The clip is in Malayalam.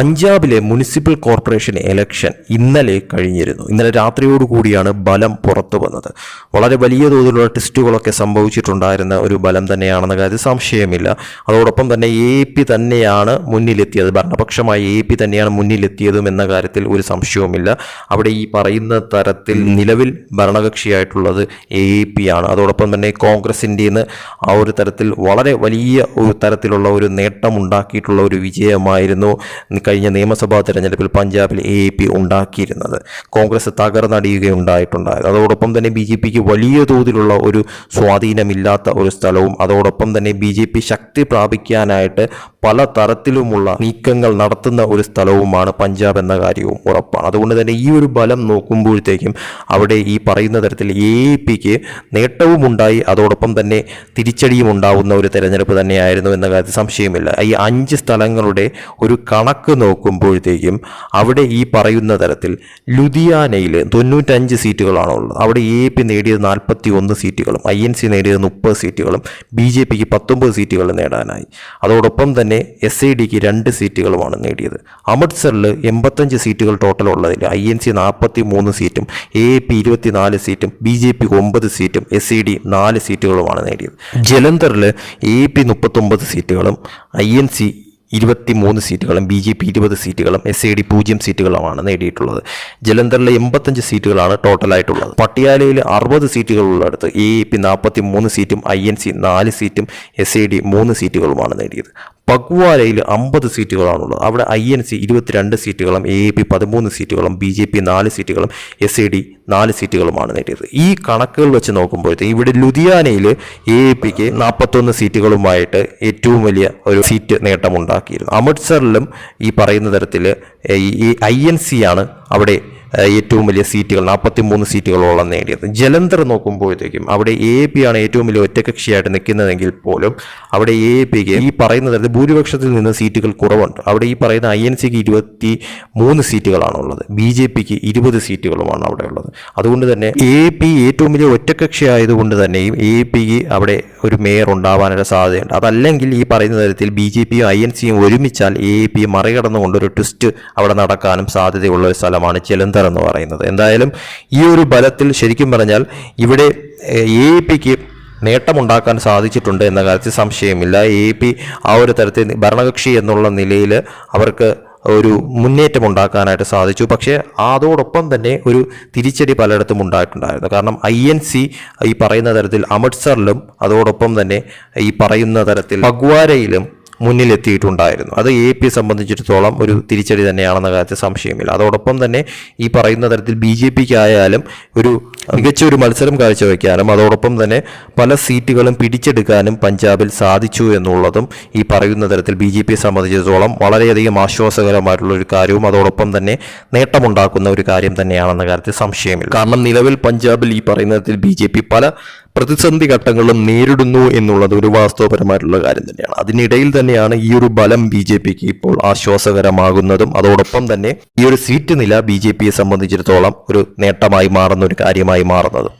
പഞ്ചാബിലെ മുനിസിപ്പൽ കോർപ്പറേഷൻ ഇലക്ഷൻ ഇന്നലെ കഴിഞ്ഞിരുന്നു. ഇന്നലെ രാത്രിയോടുകൂടിയാണ് ബലം പുറത്തു വന്നത്. വളരെ വലിയ തോതിലുള്ള ടെസ്റ്റുകളൊക്കെ സംഭവിച്ചിട്ടുണ്ടായിരുന്ന ഒരു ബലം തന്നെയാണെന്ന കാര്യത്തിൽ സംശയമില്ല. അതോടൊപ്പം തന്നെ എ പി തന്നെയാണ് മുന്നിലെത്തിയത്. ഭരണപക്ഷമായ എ പി തന്നെയാണ് മുന്നിലെത്തിയതും എന്ന കാര്യത്തിൽ ഒരു സംശയവുമില്ല. അവിടെ ഈ പറയുന്ന തരത്തിൽ നിലവിൽ ഭരണകക്ഷിയായിട്ടുള്ളത് എ പി ആണ്. അതോടൊപ്പം തന്നെ കോൺഗ്രസിന്റെ ആ ഒരു തരത്തിൽ വളരെ വലിയ ഒരു തരത്തിലുള്ള ഒരു നേട്ടമുണ്ടാക്കിയിട്ടുള്ള ഒരു വിജയമായിരുന്നു. കഴിഞ്ഞ നിയമസഭാ തെരഞ്ഞെടുപ്പിൽ പഞ്ചാബിൽ എ പി ഉണ്ടാക്കിയിരുന്നത്. കോൺഗ്രസ് തകർന്നടിയുകയുണ്ടായിട്ടുണ്ടായത് അതോടൊപ്പം തന്നെ ബി ജെ പിക്ക് വലിയ തോതിലുള്ള ഒരു സ്വാധീനമില്ലാത്ത ഒരു സ്ഥലവും അതോടൊപ്പം തന്നെ ബി ജെ പി ശക്തി പ്രാപിക്കാനായിട്ട് പല തരത്തിലുമുള്ള നീക്കങ്ങൾ നടത്തുന്ന ഒരു സ്ഥലവുമാണ് പഞ്ചാബ് എന്ന കാര്യവും ഉറപ്പാണ്. അതുകൊണ്ട് തന്നെ ഈ ഒരു ബലം നോക്കുമ്പോഴത്തേക്കും അവിടെ ഈ പറയുന്ന തരത്തിൽ എ പിക്ക് നേട്ടവുമുണ്ടായി അതോടൊപ്പം തന്നെ തിരിച്ചടിയും ഉണ്ടാവുന്ന ഒരു തെരഞ്ഞെടുപ്പ് തന്നെയായിരുന്നു എന്ന കാര്യത്തിൽ സംശയമില്ല. ഈ അഞ്ച് സ്ഥലങ്ങളുടെ ഒരു കണക്ക് നോക്കുമ്പോഴത്തേക്കും അവിടെ ഈ പറയുന്ന തരത്തിൽ ലുധിയാനയിൽ തൊണ്ണൂറ്റഞ്ച് സീറ്റുകളാണ് ഉള്ളത് അവിടെ എ പി നേടിയത് നാൽപ്പത്തി ഒന്ന് സീറ്റുകളും ഐ എൻ സി നേടിയത് മുപ്പത് സീറ്റുകളും ബി ജെ പിക്ക് പത്തൊമ്പത് സീറ്റുകൾ നേടാനായി. അതോടൊപ്പം തന്നെ എസ് ഐ ഡിക്ക് രണ്ട് സീറ്റുകളുമാണ് നേടിയത്. അമൃത്സറിൽ എൺപത്തഞ്ച് സീറ്റുകൾ ടോട്ടൽ ഉള്ളതിൽ ഐ എൻ സി നാൽപ്പത്തി മൂന്ന് സീറ്റും എ പി ഇരുപത്തിനാല് സീറ്റും ബി ജെ പിക്ക് ഒമ്പത് സീറ്റും എസ് ഇ ഡി നാല് സീറ്റുകളുമാണ് നേടിയത്. ജലന്ധറിൽ എ പി മുപ്പത്തൊമ്പത് സീറ്റുകളും ഐ എൻ സി ഇരുപത്തി മൂന്ന് സീറ്റുകളും ബി ജെ പി ഇരുപത് സീറ്റുകളും എസ് ഐ ഡി പൂജ്യം സീറ്റുകളുമാണ് നേടിയിട്ടുള്ളത്. ജലന്ധറിലെ എൺപത്തഞ്ച് സീറ്റുകളാണ് ടോട്ടലായിട്ടുള്ളത്. പട്ടിയാലയിൽ അറുപത് സീറ്റുകളുള്ളിടത്ത് എ പി നാൽപ്പത്തി മൂന്ന് സീറ്റും ഐ എൻ സി നാല് സീറ്റും എസ് ഐ ഡി മൂന്ന് സീറ്റുകളുമാണ് നേടിയത്. പഗ്വാരയിൽ അമ്പത് സീറ്റുകളാണുള്ളത്. അവിടെ ഐ എൻ സി ഇരുപത്തിരണ്ട് സീറ്റുകളും എ പി പതിമൂന്ന് സീറ്റുകളും ബി ജെ പി നാല് സീറ്റുകളും എസ് എ ഡി നാല് സീറ്റുകളുമാണ് നേടിയത്. ഈ കണക്കുകൾ വെച്ച് നോക്കുമ്പോഴത്തേക്ക് ഇവിടെ ലുധിയാനയിൽ എ പിക്ക് നാൽപ്പത്തൊന്ന് സീറ്റുകളുമായിട്ട് ഏറ്റവും വലിയ ഒരു സീറ്റ് നേട്ടമുണ്ടാക്കിയിരുന്നു. അമൃത്സറിലും ഈ പറയുന്ന തരത്തിൽ ഈ ഐ എൻ സിയാണ് അവിടെ ഏറ്റവും വലിയ സീറ്റുകൾ നാൽപ്പത്തി മൂന്ന് സീറ്റുകളോളം നേടിയത്. ജലന്ധർ നോക്കുമ്പോഴത്തേക്കും അവിടെ എ പി ആണ് ഏറ്റവും വലിയ ഒറ്റകക്ഷിയായിട്ട് നിൽക്കുന്നതെങ്കിൽ പോലും അവിടെ എ പിക്ക് ഈ പറയുന്ന തരത്തിൽ ഭൂരിപക്ഷത്തിൽ നിന്ന് സീറ്റുകൾ കുറവുണ്ട്. അവിടെ ഈ പറയുന്ന ഐ എൻ സിക്ക് ഇരുപത്തി മൂന്ന് സീറ്റുകളാണുള്ളത്. ബി ജെ പിക്ക് ഇരുപത് സീറ്റുകളുമാണ് അവിടെ ഉള്ളത് അതുകൊണ്ട് തന്നെ എ പി ഏറ്റവും വലിയ ഒറ്റകക്ഷി ആയതുകൊണ്ട് തന്നെയും എ പിക്ക് അവിടെ ഒരു മേയർ ഉണ്ടാവാനുള്ള സാധ്യതയുണ്ട്. അതല്ലെങ്കിൽ ഈ പറയുന്ന തരത്തിൽ ബി ജെ പിയും ഐ എൻ സിയും ഒരുമിച്ചാൽ എ പി മറികടന്നുകൊണ്ട് ഒരു ട്വിസ്റ്റ് അവിടെ നടക്കാനും സാധ്യതയുള്ള ഒരു സ്ഥലമാണ് ജലന്ധർ. എന്ന് പറയുന്നത്. എന്തായാലും ഈ ഒരു ബലത്തിൽ ശരിക്കും പറഞ്ഞാൽ ഇവിടെ എ പിക്ക് നേട്ടമുണ്ടാക്കാൻ സാധിച്ചിട്ടുണ്ട് എന്ന കാര്യത്തിൽ സംശയമില്ല. എ പി ആ ഒരു തരത്തിൽ ഭരണകക്ഷി എന്നുള്ള നിലയിൽ അവർക്ക് ഒരു മുന്നേറ്റം ഉണ്ടാക്കാനായിട്ട് സാധിച്ചു. പക്ഷേ അതോടൊപ്പം തന്നെ ഒരു തിരിച്ചടി പലയിടത്തും ഉണ്ടായിട്ടുണ്ടായിരുന്നു. കാരണം ഐ എൻ സി ഈ പറയുന്ന തരത്തിൽ അമൃത്സറിലും അതോടൊപ്പം തന്നെ ഈ പറയുന്ന തരത്തിൽ പഗ്വാരയിലും മുന്നിലെത്തിയിട്ടുണ്ടായിരുന്നു. അത് എ പി സംബന്ധിച്ചിടത്തോളം ഒരു തിരിച്ചടി തന്നെയാണെന്ന കാര്യത്തിൽ സംശയമില്ല. അതോടൊപ്പം തന്നെ ഈ പറയുന്ന തരത്തിൽ ബി ജെ പിക്ക് ആയാലും ഒരു മികച്ച ഒരു മത്സരം കാഴ്ചവെക്കാനും അതോടൊപ്പം തന്നെ പല സീറ്റുകളും പിടിച്ചെടുക്കാനും പഞ്ചാബിൽ സാധിച്ചു എന്നുള്ളതും ഈ പറയുന്ന തരത്തിൽ ബി ജെ പിയെ സംബന്ധിച്ചിടത്തോളം വളരെയധികം ആശ്വാസകരമായിട്ടുള്ള ഒരു കാര്യവും അതോടൊപ്പം തന്നെ നേട്ടമുണ്ടാക്കുന്ന ഒരു കാര്യം തന്നെയാണെന്ന കാര്യത്തിൽ സംശയമില്ല. കാരണം നിലവിൽ പഞ്ചാബിൽ ഈ പറയുന്ന തരത്തിൽ ബി ജെ പി പല പ്രതിസന്ധി ഘട്ടങ്ങളും നേരിടുന്നു എന്നുള്ളത് ഒരു വാസ്തവപരമായിട്ടുള്ള കാര്യം തന്നെയാണ്. അതിനിടയിൽ തന്നെയാണ് ഈ ഒരു ബലം ബി ജെ പിക്ക് ഇപ്പോൾ ആശ്വാസകരമാകുന്നതും അതോടൊപ്പം തന്നെ ഈ ഒരു സീറ്റ് നില ബി ജെ പിയെ സംബന്ധിച്ചിടത്തോളം ഒരു നേട്ടമായി മാറുന്ന ഒരു കാര്യമായി മാറുന്നതും.